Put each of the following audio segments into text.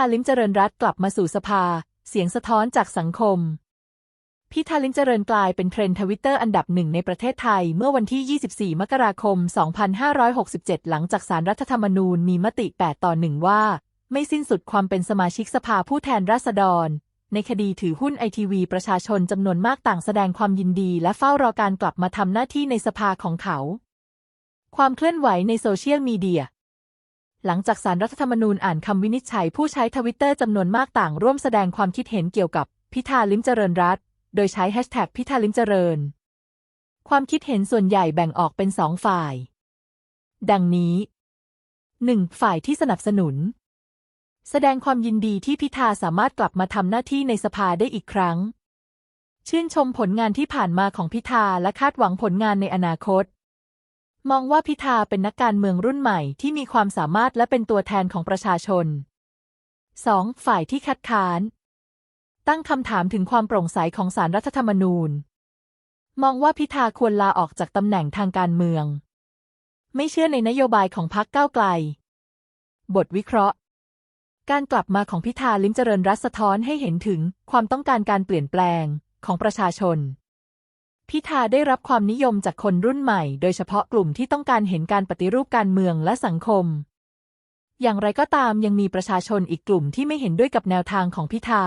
าลิ้มเจริญรัตกลับมาสู่สภา เสียงสะท้อนจากสังคม พิธาลิ้มเจริญกลายเป็นเทรนด์ทวิตเตอร์อันดับหนึ่งในประเทศไทยเมื่อวันที่ 24 มกราคม 2567 หลังจากสารรัฐธรรมนูญมีมติ 8 ต่อ 1 ว่า ไม่สิ้นสุดความเป็นสมาชิกสภาผู้แทนราษฎร ในคดีถือหุ้นไอทีวีประชาชนจำนวนมากต่างแสดงความยินดีและเฝ้ารอการกลับมาทำหน้าที่ในสภาของเขา ความเคลื่อนไหวในโซเชียลมีเดีย หลังจากสารรัฐธรรมนูญอ่านคำวินิจฉัยผู้ใช้ทวิตเตอร์จำนวนมากต่างร่วมแสดงความคิดเห็นเกี่ยวกับพิธาลิมเจริญรัตโดยใช้แฮชแท็กพิธาลิมเจริญ ความคิดเห็นส่วนใหญ่แบ่งออกเป็นสองฝ่าย ดังนี้ 1. ฝ่ายที่สนับสนุน แสดงความยินดีที่พิธาสามารถกลับมาทำหน้าที่ในสภาได้อีกครั้ง ชื่นชมผลงานที่ผ่านมาของพิธาและคาดหวังผลงานในอนาคต มองว่าพิธาเป็นนักการเมืองรุ่นใหม่ที่มีความสามารถและเป็นตัวแทนของประชาชน 2. ฝ่ายที่คัดค้าน ตั้งคำถามถึงความโปร่งใสของสารรัฐธรรมนูญ มองว่าพิธาควรลาออกจากตำแหน่งทางการเมือง ไม่เชื่อในนโยบายของพรรคก้าวไกล บทวิเคราะห์ การกลับมาของพิธาลิ้มเจริญรัตน์สะท้อนให้เห็นถึงความต้องการการเปลี่ยนแปลงของประชาชน พิธาได้รับความนิยมจากคนรุ่นใหม่ โดยเฉพาะกลุ่มที่ต้องการเห็นการปฏิรูปการเมืองและสังคม อย่างไรก็ตามยังมีประชาชนอีกกลุ่มที่ไม่เห็นด้วยกับแนวทางของพิธา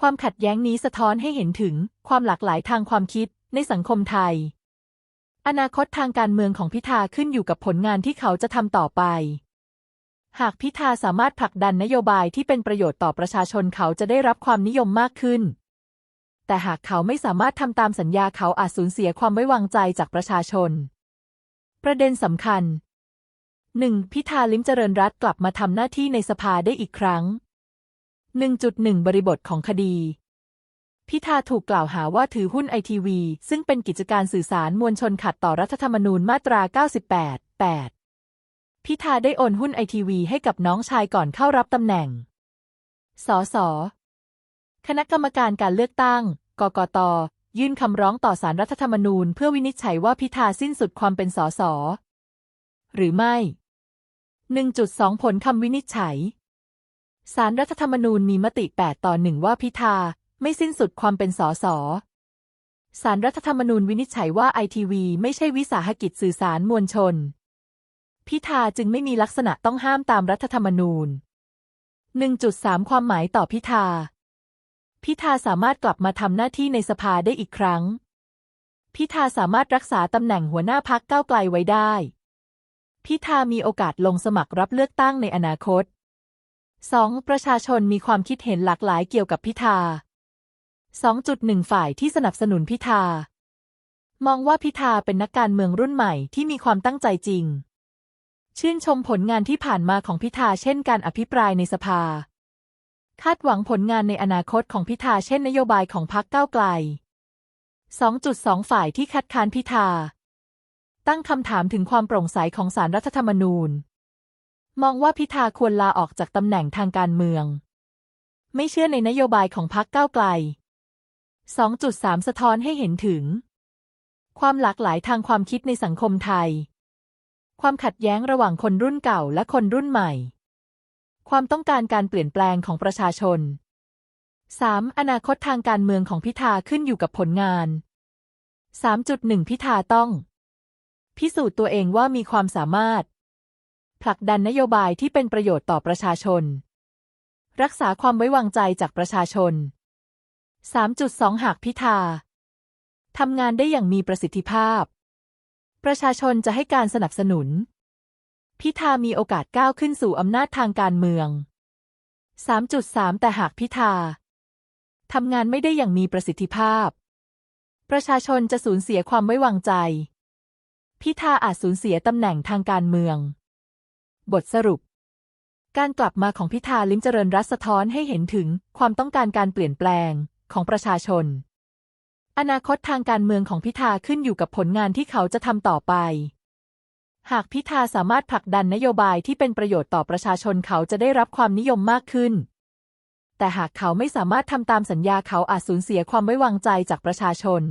ความขัดแย้งนี้สะท้อนให้เห็นถึงความหลากหลายทางความคิดในสังคมไทย อนาคตทางการเมืองของพิธาขึ้นอยู่กับผลงานที่เขาจะทำต่อไป หากพิธาสามารถผลักดันนโยบายที่เป็นประโยชน์ต่อประชาชนเขาจะได้รับความนิยมมากขึ้น แต่หากเขาไม่สามารถทำตามสัญญาเขาอาจสูญเสียความไว้วางใจจากประชาชน ประเด็นสำคัญ 1. พิธาลิมเจริญรัตกลับมาทำหน้าที่ในสภาได้อีกครั้ง 1.1 บริบทของคดี พิธาถูกกล่าวหาว่าถือหุ้นไอทีวีซึ่งเป็นกิจการสื่อสารมวลชนขัดต่อรัฐธรรมนูญมาตรา 98 8 พิธาได้โอนหุ้นไอทีวีให้กับน้องชายก่อนเข้ารับตำแหน่ง สส คณะกรรมการการเลือกตั้ง กกต ยื่นคำร้องต่อสารรัฐธรรมนูญเพื่อวินิจฉัยว่าพิธาสิ้นสุดความเป็นสส หรือไม่ 1.2 ผลคำวินิจฉัย สารรัฐธรรมนูญมีมติ 8 ต่อ1ว่าพิธาไม่สิ้นสุดความเป็นสสสารรัฐธรรมนูญวินิจฉัยว่าไอทีวีไม่ใช่วิสาหกิจสื่อสารมวลชน พิธาจึงไม่มีลักษณะต้องห้ามตามรัฐธรรมนูญ 1.3 ความหมายต่อพิธา พิธาสามารถกลับมาทำหน้าที่ในสภาได้อีกครั้ง พิธาสามารถรักษาตำแหน่งหัวหน้าพักเก้าวไกลไว้ได้ พิธามีโอกาสลงสมัครรับเลือกตั้งในอนาคต 2. ประชาชนมีความคิดเห็นหลากหลายเกี่ยวกับพิธา 2.1 ฝ่ายที่สนับสนุนพิธา มองว่าพิธาเป็นนักการเมืองรุ่นใหม่ที่มีความตั้งใจจริง ชื่นชมผลงานที่ผ่านมาของพิธาเช่นการอภิปรายในสภา คาดหวังผลงานในอนาคตของพิธาเช่นนโยบายของพรรคก้าวไกล 2.2 ฝ่ายที่คัดค้านพิธา ตั้งคำถามถึงความโปร่งใสของสารรัฐธรรมนูญ มองว่าพิธาควรลาออกจากตำแหน่งทางการเมือง ไม่เชื่อในนโยบายของพรรคก้าวไกล 2.3 สะท้อนให้เห็นถึง ความหลากหลายทางความคิดในสังคมไทย ความขัดแย้งระหว่างคนรุ่นเก่าและคนรุ่นใหม่ ความต้องการการเปลี่ยนแปลงของประชาชน 3. อนาคตทางการเมืองของพิธาขึ้นอยู่กับผลงาน 3.1 พิธาต้อง พิสูจน์ตัวเองว่ามีความสามารถ ผลักดันนโยบายที่เป็นประโยชน์ต่อประชาชน รักษาความไว้วางใจจากประชาชน 3.2 หากพิธาทำงานได้อย่างมีประสิทธิภาพ ประชาชนจะให้การสนับสนุน พิธามีโอกาสก้าวขึ้นสู่อำนาจทางการเมือง 3.3 แต่หากพิธาทำงานไม่ได้อย่างมีประสิทธิภาพ ประชาชนจะสูญเสียความไว้วางใจ พิธาอาจสูญเสียตำแหน่งทางการเมือง บทสรุป การกลับมาของพิธาลิ้มเจริญรัตน์สะท้อนให้เห็นถึงความต้องการการเปลี่ยนแปลงของประชาชน อนาคตทางการเมืองของพิธาขึ้นอยู่กับผลงานที่เขาจะทำต่อไป หากพิธาสามารถผลักดันนโยบายที่เป็นประโยชน์ต่อประชาชนเขาจะได้รับความนิยมมากขึ้น แต่หากเขาไม่สามารถทำตามสัญญาเขาอาจสูญเสียความไว้วางใจจากประชาชน